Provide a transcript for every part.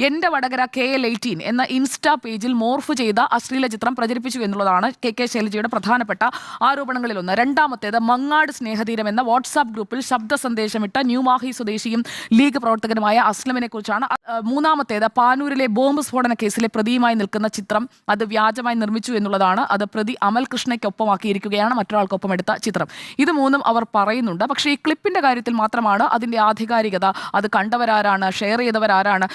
എന്റെ Vadakara K L eighteen എന്ന insta പേജിൽ മോർഫ് ചെയ്ത അശ്ലീല ചിത്രം പ്രചരിപ്പിച്ചു എന്നുള്ളതാണ് കെ കെ ശൈലജയുടെ പ്രധാനപ്പെട്ട ആരോപണങ്ങളിലൊന്ന്. രണ്ടാമത്തേത് മങ്ങാട് സ്നേഹതീരം എന്ന വാട്സാപ്പ് ഗ്രൂപ്പിൽ ശബ്ദ സന്ദേശമിട്ട ന്യൂമാഹി സ്വദേശിയും ലീഗ് പ്രവർത്തകനുമായ അസ്ലമിനെ കുറിച്ചാണ് മൂന്നാമത്തേത് പാനൂരിലെ ബോംബ് സ്ഫോടന കേസിലെ പ്രതിയുമായി നിൽക്കുന്ന ചിത്രം അത് വ്യാജമായി നിർമ്മിച്ചു എന്നുള്ളതാണ്. അത് പ്രതി അമൽ കൃഷ്ണയ്ക്കൊപ്പമാക്കിയിരിക്കുകയാണ് മറ്റൊരാൾക്കൊപ്പം എടുത്ത ചിത്രം. ഇത് മൂന്നും അവർ പറയുന്നുണ്ട്. പക്ഷേ ഈ ക്ലിപ്പിന്റെ കാര്യത്തിൽ മാത്രമാണ് അതിന്റെ ആധികാരികത. അത് കണ്ടവരാരാണ് ഷെയർ ചെയ്തവരാരാണ്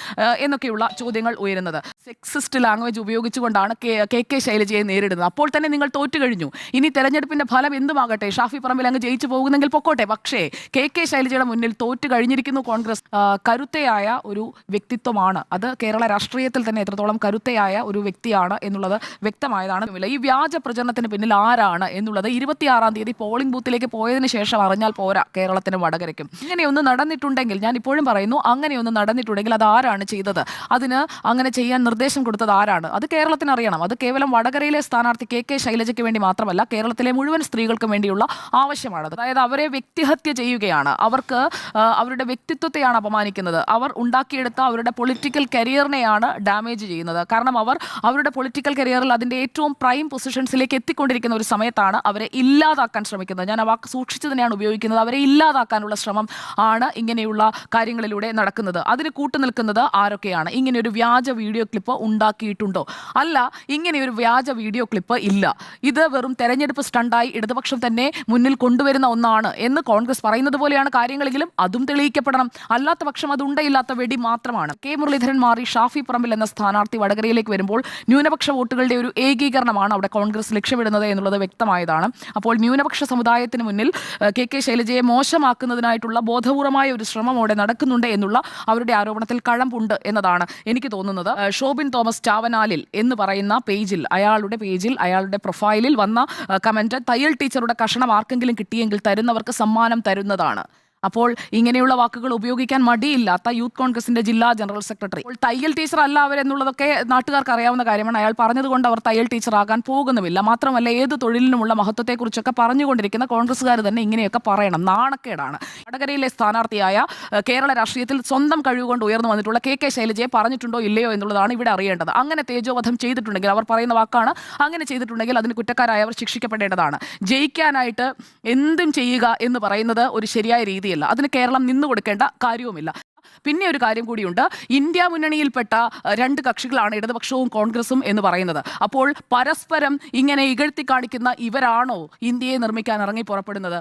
എന്നൊക്കെയുള്ള ചോദ്യങ്ങൾ ഉയരുന്നത്. സെക്സിസ്റ്റ് ലാംഗ്വേജ് ഉപയോഗിച്ചുകൊണ്ടാണ് കെ കെ ശൈലജയെ നേരിടുന്നത്. അപ്പോൾ തന്നെ നിങ്ങൾ തോറ്റു കഴിഞ്ഞു. ഇനി തെരഞ്ഞെടുപ്പിന്റെ ഫലം എന്തുമാകട്ടെ? ഷാഫി പറമ്പിൽ അങ്ങ് ജയിച്ചു പോകുന്നെങ്കിൽ പൊക്കോട്ടെ. പക്ഷേ കെ കെ ശൈലജയുടെ മുന്നിൽ തോറ്റു കഴിഞ്ഞിരിക്കുന്നു കോൺഗ്രസ്. കരുത്തയായ ഒരു വ്യക്തിത്വമാണ്. അത് കേരള രാഷ്ട്രീയത്തിൽ തന്നെ എത്രത്തോളം കരുത്തയായ ഒരു വ്യക്തിയാണ് എന്നുള്ളത് വ്യക്തമായതാണ്. ഈ വ്യാജ പ്രചരണത്തിന് പിന്നിൽ ആരാണ് എന്നുള്ളത് ഇരുപത്തിയാറാം തീയതി പോളിംഗ് ബൂത്തിലേക്ക് പോയതിനു ശേഷം അറിഞ്ഞാൽ പോരാ കേരളത്തിനും വടകരയ്ക്കും. ഇങ്ങനെയൊന്ന് നടന്നിട്ടുണ്ടെങ്കിൽ ഞാൻ ഇപ്പോഴും പറയുന്നു അങ്ങനെയൊന്ന് നടന്നിട്ടുണ്ടെങ്കിൽ അത് ആരാണ് ചെയ്തത്? അതിന് അങ്ങനെ ചെയ്യാൻ നിർദ്ദേശം കൊടുത്തത് ആരാണ്? അത് കേരളത്തിന് അറിയണം. അത് കേവലം വടകരയിലെ സ്ഥാനാർത്ഥി കെ കെ ശൈലജയ്ക്ക് വേണ്ടി മാത്രമല്ല കേരളത്തിലെ മുഴുവൻ സ്ത്രീകൾക്കും വേണ്ടിയുള്ള ആവശ്യമാണ്. അതായത് അവരെ വ്യക്തിഹത്യ ചെയ്യുകയാണ്. അവർക്ക് അവരുടെ വ്യക്തിത്വത്തെയാണ് അപമാനിക്കുന്നത്. അവർ ഉണ്ടാക്കിയെടുത്ത അവരുടെ പൊളിറ്റിക്കൽ കരിയറിനെയാണ് ഡാമേജ് ചെയ്യുന്നത്. കാരണം അവർ അവരുടെ പൊളിറ്റിക്കൽ കരിയറിൽ അതിന്റെ ഏറ്റവും പ്രൈം പൊസിഷൻസിലേക്ക് എത്തിക്കൊണ്ടിരിക്കുന്ന ഒരു സമയത്താണ് അവരെ ഇല്ലാതാക്കാൻ ശ്രമിക്കുന്നത്. ഞാൻ ആ വാക്ക് സൂക്ഷിച്ചു തന്നെയാണ് ഉപയോഗിക്കുന്നത്. അവരെ ഇല്ലാതാക്കാനുള്ള ശ്രമം ആണ് ഇങ്ങനെയുള്ള കാര്യങ്ങളിലൂടെ നടക്കുന്നത്. അതിന് കൂട്ടുനിൽക്കുന്നത് ആരൊക്കെയാണ്? ഇങ്ങനെ ഒരു വ്യാജ വീഡിയോ ക്ലിപ്പ് ഉണ്ടാക്കിയിട്ടുണ്ടോ? അല്ല ഇങ്ങനെ ഒരു വ്യാജ വീഡിയോ ക്ലിപ്പ് ഇല്ല. ഇത് വെറും തെരഞ്ഞെടുപ്പ് സ്റ്റണ്ടായി ഇടതുപക്ഷം തന്നെ മുന്നിൽ കൊണ്ടുവരുന്ന ഒന്നാണ് എന്ന് കോൺഗ്രസ് പറയുന്നത് പോലെയാണ് കാര്യങ്ങളെങ്കിലും അതും തെളിയിക്കപ്പെടണം. അല്ലാത്ത പക്ഷം അത് വെടി മാത്രമാണ് കെ മുരളീധരൻ മാറി ഷാഫി പറമ്പിൽ എന്ന സ്ഥാനാർത്ഥി വടകരയിലേക്ക് വരുമ്പോൾ ന്യൂനപക്ഷ വോട്ടുകളുടെ ഒരു ഏകീകരണമാണ് അവിടെ കോൺഗ്രസ് ലക്ഷ്യമിടുന്നത് എന്നുള്ളത് വ്യക്തമായതാണ്. അപ്പോൾ ന്യൂനപക്ഷ സമുദായത്തിന് മുന്നിൽ കെ കെ ശൈലജയെ മോശമാക്കുന്നതിനായിട്ടുള്ള ബോധപൂർവമായ ഒരു ശ്രമം അവിടെ നടക്കുന്നുണ്ട് എന്നുള്ള അവരുടെ ആരോപണത്തിൽ കഴമ്പുണ്ട് എന്നതാണ് എനിക്ക് തോന്നുന്നത്. ഷോബിൻ തോമസ് ചാവനാലിൽ എന്ന് പറയുന്ന പേജിൽ അയാളുടെ പേജിൽ അയാളുടെ പ്രൊഫൈലിൽ വന്ന കമന്റ് തയ്യൽ ടീച്ചറുടെ കഷണം ആർക്കെങ്കിലും കിട്ടിയെങ്കിൽ തരുന്നവർക്ക് സമ്മാനം തരുന്നതാണ്. അപ്പോൾ ഇങ്ങനെയുള്ള വാക്കുകൾ ഉപയോഗിക്കാൻ മടിയില്ലാത്ത യൂത്ത് കോൺഗ്രസിന്റെ ജില്ലാ ജനറൽ സെക്രട്ടറി. അപ്പോൾ തയ്യൽ ടീച്ചർ അല്ല അവരെന്നുള്ളതൊക്കെ നാട്ടുകാർക്ക് അറിയാവുന്ന കാര്യമാണ്. അയാൾ പറഞ്ഞതുകൊണ്ട് അവർ തയ്യൽ ടീച്ചർ ആകാൻ പോകുന്നുമില്ല. മാത്രമല്ല ഏത് തൊഴിലിനുമുള്ള മഹത്വത്തെക്കുറിച്ചൊക്കെ പറഞ്ഞുകൊണ്ടിരിക്കുന്ന കോൺഗ്രസ്സുകാർ തന്നെ ഇങ്ങനെയൊക്കെ പറയണം. നാണക്കേടാണ്. വടകരയിലെ സ്ഥാനാർത്ഥിയായ കേരള രാഷ്ട്രീയത്തിൽ സ്വന്തം കഴിവുകൊണ്ട് ഉയർന്നു വന്നിട്ടുള്ള കെ കെ ശൈലജയെ പറഞ്ഞിട്ടുണ്ടോ ഇല്ലയോ എന്നുള്ളതാണ് ഇവിടെ അറിയേണ്ടത്. അങ്ങനെ തേജോവധം ചെയ്തിട്ടുണ്ടെങ്കിൽ അവർ പറയുന്ന വാക്കാണ്. അങ്ങനെ ചെയ്തിട്ടുണ്ടെങ്കിൽ അതിന് കുറ്റക്കാരായവർ ശിക്ഷിക്കപ്പെടേണ്ടതാണ്. ജയിക്കാനായിട്ട് എന്തും ചെയ്യുക എന്ന് പറയുന്നത് ഒരു ശരിയായ രീതിയല്ല അതിന് കേരളം നിന്നു കൊടുക്കേണ്ട കാര്യവുമില്ല. പിന്നെ ഒരു കാര്യം കൂടിയുണ്ട്. ഇന്ത്യ മുന്നണിയിൽപ്പെട്ട രണ്ട് കക്ഷികളാണ് ഇടതുപക്ഷവും കോൺഗ്രസും എന്ന് പറയുന്നത്. അപ്പോൾ പരസ്പരം ഇങ്ങനെ ഇകഴ്ത്തി കാണിക്കുന്ന ഇവരാണോ ഇന്ത്യയെ നിർമ്മിക്കാൻ ഇറങ്ങി പുറപ്പെടുന്നത്?